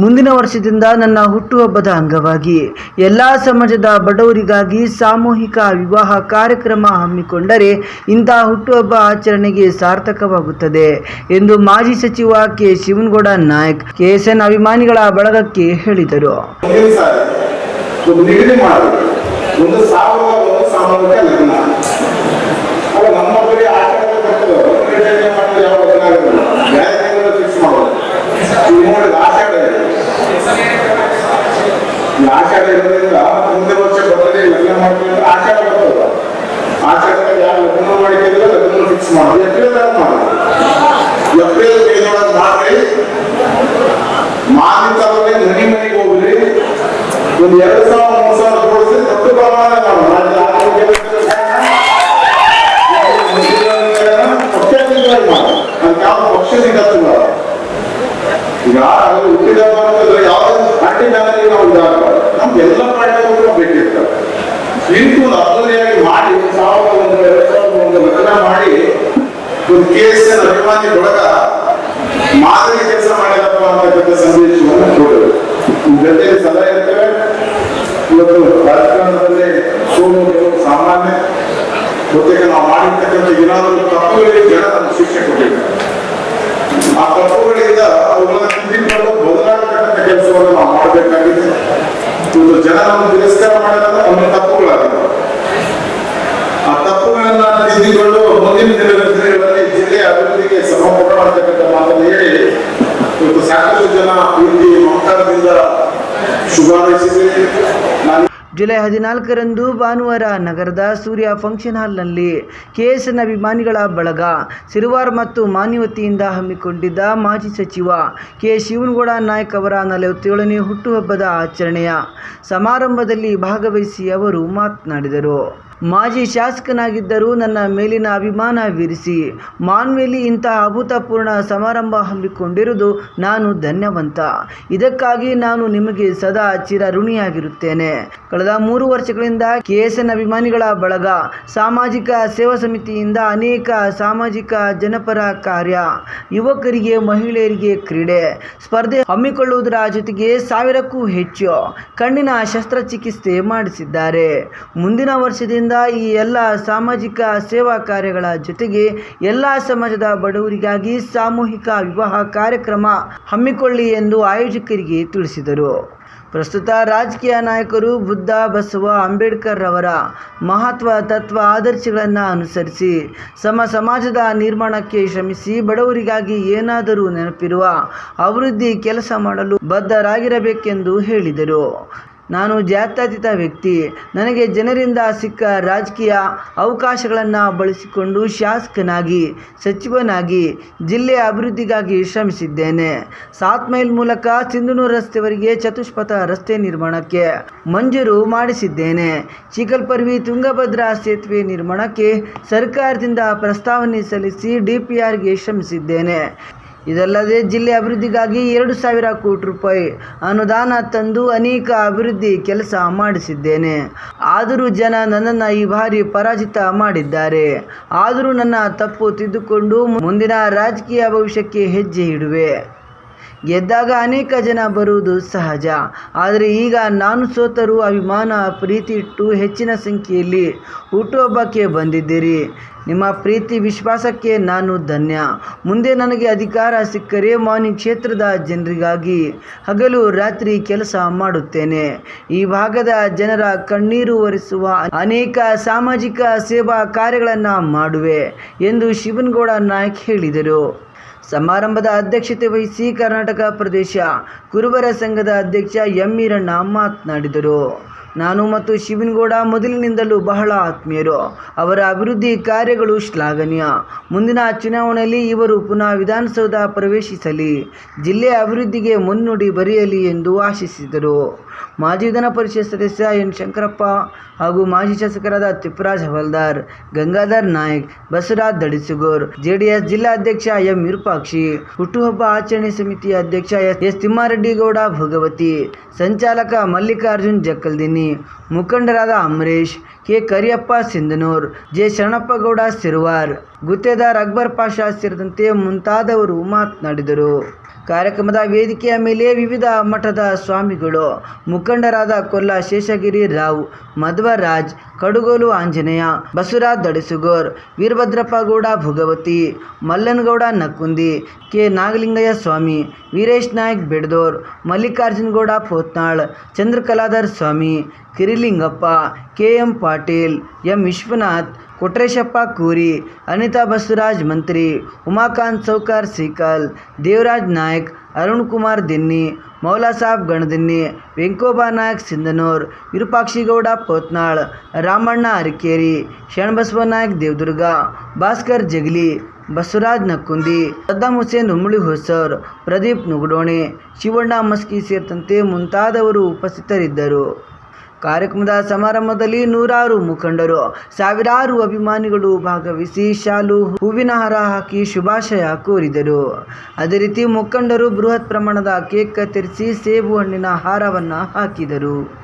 ಮುಂದಿನ ವರ್ಷದಿಂದ ನನ್ನ ಹುಟ್ಟುಹಬ್ಬದ ಅಂಗವಾಗಿ ಎಲ್ಲ ಸಮಾಜದ ಬಡವರಿಗಾಗಿ ಸಾಮೂಹಿಕ ವಿವಾಹ ಕಾರ್ಯಕ್ರಮ ಹಮ್ಮಿಕೊಂಡರೆ ಇಂತಹ ಹುಟ್ಟುಹಬ್ಬ ಆಚರಣೆಗೆ ಸಾರ್ಥಕವಾಗುತ್ತದೆ ಎಂದು ಮಾಜಿ ಸಚಿವ ಕೆ ಶಿವನಗೌಡ ನಾಯಕ್, ಕೆಎಸ್ಎನ್ ಅಭಿಮಾನಿಗಳ ಬಳಗಕ್ಕೆ ಹೇಳಿದರು. ಆಷಾಢ ಇದೆ. ಇರೋದ್ರಿಂದ ಮುಂದೆ ವರ್ಷ ಬರ್ತದೆ ಲಗ್ನ ಮಾಡ್ತೀವಿ ಆಷಾಢ ಬರ್ತದ ಆಷಾಢದಲ್ಲಿ ಯಾವ ಲಗ್ನ ಮಾಡಿದ್ರೆ ಲಗ್ನ ಫಿಕ್ಸ್ ಮಾಡೋದು ಏಪ್ರಿಲ್ ಮಾಡೋದು ಏಪ್ರಿಲ್ ಮೇದೊಳಗೆ ಮಾಡ್ರಿ ಮಾನಿತವರೇ ಮನೆ ಮನೆಗೆ ಹೋಗ್ರಿ ಒಂದು ಎರಡು ಸಾವಿರ ಮೂರು ಸಾವಿರ ಮಾಡಿ ಒಂದು ಕೇಸ್ ಅಭಿಮಾನಿ ಒಳಗ ಮಾದರಿ ಕೆಲಸ ಮಾಡಿದಪ್ಪ ಅಂತಕ್ಕಂಥ ಸಂದೇಶವನ್ನು ಕೊಡೋದು ಜೊತೆ ಸಲಹೆ ಇರ್ತೇವೆ ಇವತ್ತು ರಾಜಕಾರಣದಲ್ಲಿ ಸೋಲು ಸಾಮಾನ್ಯ. ಜೊತೆಗೆ ನಾವು ಮಾಡಿರ್ತಕ್ಕಂಥ ಏನಾದರೂ ತಪ್ಪುಗಳಿಗೆ ಜನ ನಮ್ಮ ಶಿಕ್ಷೆ ಕೊಟ್ಟಿದ್ದಾರೆ. ಆ ತಪ್ಪುಗಳಿಂದ ಅವುಗಳನ್ನು ತಿದ್ದಿಕೊಂಡು ಬದಲಾಗತಕ್ಕಂಥ ಕೆಲಸವನ್ನು ನಾವು ಮಾಡಬೇಕಾಗಿದೆ. ಇವತ್ತು ಜನ ನಮ್ಮ ತಿರಸ್ಕಾರ ಮಾಡಿದಾಗ ನಮ್ಮ ತಪ್ಪುಗಳಾಗಿದೆ ಆ ತಿದ್ದಿಕೊಂಡು ಮುಂದಿನ ದಿನಗಳಲ್ಲಿ ಜಿಲ್ಲೆಯ ಅಭಿವೃದ್ಧಿಗೆ ಶ್ರಮ ಮಾಡತಕ್ಕಂಥ ಮಾತನ್ನು ಹೇಳಿ, ಇವತ್ತು ಸಾಕಷ್ಟು ಜನ ಇಲ್ಲಿ ಮಮಕಾರದಿಂದ ಶುಭಾರೈಸಿದೆ ನಾನು ಜುಲೈ ಹದಿನಾಲ್ಕರಂದು ಭಾನುವಾರ ನಗರದ ಸೂರ್ಯ ಫಂಕ್ಷನ್ ಹಾಲ್ನಲ್ಲಿ ಕೆಎಸ್ಎನ್ ಅಭಿಮಾನಿಗಳ ಬಳಗ ಸಿರುವಾರ್ ಮತ್ತು ಮಾನ್ಯವತಿಯಿಂದ ಹಮ್ಮಿಕೊಂಡಿದ್ದ ಮಾಜಿ ಸಚಿವ ಕೆ ಶಿವನಗೌಡ ನಾಯಕ್ ಅವರ ನಲವತ್ತೇಳನೇ ಹುಟ್ಟುಹಬ್ಬದ ಆಚರಣೆಯ ಸಮಾರಂಭದಲ್ಲಿ ಭಾಗವಹಿಸಿ ಅವರು ಮಾತನಾಡಿದರು. ಮಾಜಿ ಶಾಸಕನಾಗಿದ್ದರೂ ನನ್ನ ಮೇಲಿನ ಅಭಿಮಾನ ವಿರಿಸಿ. ಮಾನ್ವೇಲಿ ಇಂತಹ ಅಭೂತಪೂರ್ಣ ಸಮಾರಂಭ ಹಮ್ಮಿಕೊಂಡಿರುವುದು ನಾನು ಧನ್ಯವಂತ. ಇದಕ್ಕಾಗಿ ನಾನು ನಿಮಗೆ ಸದಾ ಚಿರಋಣಿಯಾಗಿರುತ್ತೇನೆ. ಕಳೆದ ಮೂರು ವರ್ಷಗಳಿಂದ ಕೆಎಸ್ಎನ್ ಅಭಿಮಾನಿಗಳ ಬಳಗ, ಸಾಮಾಜಿಕ ಸೇವಾ ಸಮಿತಿಯಿಂದ ಅನೇಕ ಸಾಮಾಜಿಕ ಜನಪರ ಕಾರ್ಯ, ಯುವಕರಿಗೆ, ಮಹಿಳೆಯರಿಗೆ ಕ್ರೀಡೆ ಸ್ಪರ್ಧೆ ಹಮ್ಮಿಕೊಳ್ಳುವುದರ ಜೊತೆಗೆ ಸಾವಿರಕ್ಕೂ ಹೆಚ್ಚು ಕಣ್ಣಿನ ಶಸ್ತ್ರಚಿಕಿತ್ಸೆ ಮಾಡಿಸಿದ್ದಾರೆ. ಮುಂದಿನ ವರ್ಷದಿಂದ ಈ ಎಲ್ಲ ಸಾಮಾಜಿಕ ಸೇವಾ ಕಾರ್ಯಗಳ ಜೊತೆಗೆ ಎಲ್ಲ ಸಮಾಜದ ಬಡವರಿಗಾಗಿ ಸಾಮೂಹಿಕ ವಿವಾಹ ಕಾರ್ಯಕ್ರಮ ಹಮ್ಮಿಕೊಳ್ಳಿ ಎಂದು ಆಯೋಜಕರಿಗೆ ತಿಳಿಸಿದರು. ಪ್ರಸ್ತುತ ರಾಜಕೀಯ ನಾಯಕರು ಬುದ್ಧ, ಬಸವ, ಅಂಬೇಡ್ಕರ್ ಅವರ ಮಹತ್ವ, ತತ್ವ, ಆದರ್ಶಗಳನ್ನು ಅನುಸರಿಸಿ ಸಮ ಸಮಾಜದ ನಿರ್ಮಾಣಕ್ಕೆ ಶ್ರಮಿಸಿ ಬಡವರಿಗಾಗಿ ಏನಾದರೂ ನೆನಪಿರುವ ಅಭಿವೃದ್ಧಿ ಕೆಲಸ ಮಾಡಲು ಬದ್ಧರಾಗಿರಬೇಕೆಂದು ಹೇಳಿದರು. ನಾನು ಜಾತ್ಯತೀತ ವ್ಯಕ್ತಿ. ನನಗೆ ಜನರಿಂದ ಸಿಕ್ಕ ರಾಜಕೀಯ ಅವಕಾಶಗಳನ್ನು ಬಳಸಿಕೊಂಡು ಶಾಸಕನಾಗಿ, ಸಚಿವನಾಗಿ ಜಿಲ್ಲೆಯ ಅಭಿವೃದ್ಧಿಗಾಗಿ ಶ್ರಮಿಸಿದ್ದೇನೆ. ಸಾತ್ ಮೈಲ್ ಮೂಲಕ ಸಿಂಧನೂರು ರಸ್ತೆವರೆಗೆ ಚತುಷ್ಪಥ ರಸ್ತೆ ನಿರ್ಮಾಣಕ್ಕೆ ಮಂಜೂರು ಮಾಡಿಸಿದ್ದೇನೆ. ಚಿಕಲ್ಪರ್ವಿ ತುಂಗಭದ್ರಾ ಸೇತುವೆ ನಿರ್ಮಾಣಕ್ಕೆ ಸರ್ಕಾರದಿಂದ ಪ್ರಸ್ತಾವನೆ ಸಲ್ಲಿಸಿ ಡಿಪಿಆರ್ಗೆ ಶ್ರಮಿಸಿದ್ದೇನೆ. ಇದಲ್ಲದೆ ಜಿಲ್ಲೆ ಅಭಿವೃದ್ಧಿಗಾಗಿ ಎರಡು ಸಾವಿರ ಕೋಟಿ ರೂಪಾಯಿ ಅನುದಾನ ತಂದು ಅನೇಕ ಅಭಿವೃದ್ಧಿ ಕೆಲಸ ಮಾಡಿಸಿದ್ದೇನೆ. ಆದರೂ ಜನ ನನ್ನನ್ನು ಈ ಬಾರಿ ಪರಾಜಿತ ಮಾಡಿದ್ದಾರೆ. ಆದರೂ ನನ್ನ ತಪ್ಪು ತಿದ್ದುಕೊಂಡು ಮುಂದಿನ ರಾಜಕೀಯ ಭವಿಷ್ಯಕ್ಕೆ ಹೆಜ್ಜೆ ಇಡುವೆ. ಗೆದ್ದಾಗ ಅನೇಕ ಜನ ಬರುವುದು ಸಹಜ. ಆದರೆ ಈಗ ನಾನು ಸೋತರೂ ಅಭಿಮಾನ, ಪ್ರೀತಿ ಇಟ್ಟು ಹೆಚ್ಚಿನ ಸಂಖ್ಯೆಯಲ್ಲಿ ಹುಟ್ಟುಹಬ್ಬಕ್ಕೆ ಬಂದಿದ್ದೀರಿ. ನಿಮ್ಮ ಪ್ರೀತಿ ವಿಶ್ವಾಸಕ್ಕೆ ನಾನು ಧನ್ಯ. ಮುಂದೆ ನನಗೆ ಅಧಿಕಾರ ಸಿಕ್ಕರೆ ಮಾನಿ ಕ್ಷೇತ್ರದ ಜನರಿಗಾಗಿ ಹಗಲು ರಾತ್ರಿ ಕೆಲಸ ಮಾಡುತ್ತೇನೆ. ಈ ಭಾಗದ ಜನರ ಕಣ್ಣೀರು ಒರೆಸುವ ಅನೇಕ ಸಾಮಾಜಿಕ ಸೇವಾ ಕಾರ್ಯಗಳನ್ನು ಮಾಡುವೆ ಎಂದು ಶಿವನಗೌಡ ನಾಯಕ್ ಹೇಳಿದರು. ಸಮಾರಂಭದ ಅಧ್ಯಕ್ಷತೆ ವಹಿಸಿ ಕರ್ನಾಟಕ ಪ್ರದೇಶ ಕುರುಬರ ಸಂಘದ ಅಧ್ಯಕ್ಷ ಎಂ ಈರಣ್ಣ ಮಾತನಾಡಿದರು. ನಾನು ಮತ್ತು ಶಿವನಗೌಡ ಮೊದಲಿನಿಂದಲೂ ಬಹಳ ಆತ್ಮೀಯರು. ಅವರ ಅಭಿವೃದ್ಧಿ ಕಾರ್ಯಗಳು ಶ್ಲಾಘನೀಯ. ಮುಂದಿನ ಚುನಾವಣೆಯಲ್ಲಿ ಇವರು ಪುನಃ ವಿಧಾನಸೌಧ ಪ್ರವೇಶಿಸಲಿ. ಜಿಲ್ಲೆಯ ಅಭಿವೃದ್ಧಿಗೆ ಮುನ್ನುಡಿ ಬರೆಯಲಿ ಎಂದು ಆಶಿಸಿದರು. ಮಾಜಿ ವಿಧಾನ ಪರಿಷತ್ ಸದಸ್ಯ ಎನ್ ಶಂಕರಪ್ಪ ಹಾಗೂ ಮಾಜಿ ಶಾಸಕರಾದ ತಿಪ್ಪರಾಜ್ ಹವಲ್ದಾರ್, ಗಂಗಾಧರ್ ನಾಯ್ಕ್, ಬಸವರಾಜ್ ದಡಿಸುಗೂರ್, ಜೆಡಿಎಸ್ ಜಿಲ್ಲಾಧ್ಯಕ್ಷ ಎಂ ವಿರೂಪಾಕ್ಷಿ, ಹುಟ್ಟುಹಬ್ಬ ಆಚರಣೆ ಸಮಿತಿಯ ಅಧ್ಯಕ್ಷ ಎಸ್ ಎಸ್ ತಿಮ್ಮಾರೆಡ್ಡಿ ಗೌಡ ಭಗವತಿ, ಸಂಚಾಲಕ ಮಲ್ಲಿಕಾರ್ಜುನ್ ಜಕ್ಕಲ್ದಿನಿ ಮುಖಂಡರಾದ ಅಮರೇಶ್, ಕೆ ಕರಿಯಪ್ಪ ಸಿಂಧನೂರ್, ಜೆ ಶರಣಪ್ಪಗೌಡ ಸಿರುವಾರ್, ಗುತ್ತೇದಾರ್ ಅಕ್ಬರ್ ಪಾಷಾ ಸೇರಿದಂತೆ ಮುಂತಾದವರು ಮಾತನಾಡಿದರು. ಕಾರ್ಯಕ್ರಮದ ವೇದಿಕೆಯ ಮೇಲೆ ವಿವಿಧ ಮಠದ ಸ್ವಾಮಿಗಳು, ಮುಖಂಡರಾದ Kolla Sheshagiri Rao, Madhwaraj, Kadugolu Anjaneya, Basavaraj Dadasugur Veerabhadrappa Gowda Bhugavati, Mallanagouda Nakkundi K. Nagalingaiah Swamy, Veeresh Nayak Beddore Mallikarjunagouda Pothnal, Chandrakaladhar Swamy, Kirilingappa, K. M. Patil, M. Vishwanath Kotreshappa Kuri, Anitha Basavaraj Mantri, Umakanth Soukar ಸೀಕಲ್ Devaraj Naik, Arun Kumar ದಿನ್ನಿ, ಮೌಲಾ ಸಾಬ್ ಗಣದಿನ್ನಿ, ವೆಂಕೋಬಾ ನಾಯಕ್ ಸಿಂಧನೂರ್, ವಿರೂಪಾಕ್ಷಿಗೌಡ ಪೋತ್ನಾಳ್, ರಾಮಣ್ಣ ಅರಿಕೇರಿ, ಶರಣಬಸವ ನಾಯಕ್ ದೇವದುರ್ಗ, ಭಾಸ್ಕರ್ ಜಗಲಿ, ಬಸವರಾಜ್ ನಕ್ಕುಂದಿ ಸದ್ದಾಂ ಹುಸೇನ್ ಉಮ್ಮಳಿ ಹೊಸರ್, ಪ್ರದೀಪ್ ನುಗಡೋಣೆ, ಶಿವಣ್ಣ ಮಸ್ಕಿ ಸೇರಿದಂತೆ ಮುಂತಾದವರು ಉಪಸ್ಥಿತರಿದ್ದರು. ಕಾರ್ಯಕ್ರಮದ ಸಮಾರಂಭದಲ್ಲಿ ನೂರಾರು ಮುಖಂಡರು, ಸಾವಿರಾರು ಅಭಿಮಾನಿಗಳು ಭಾಗವಹಿಸಿ ಶಾಲು, ಹೂವಿನ ಹಾರ ಹಾಕಿ ಶುಭಾಶಯ ಕೋರಿದರು. ಅದೇ ರೀತಿ ಮುಖಂಡರು ಬೃಹತ್ ಪ್ರಮಾಣದ ಕೇಕ್ ಕತ್ತರಿಸಿ ಸೇಬು ಹಣ್ಣಿನ ಹಾರವನ್ನು ಹಾಕಿದರು.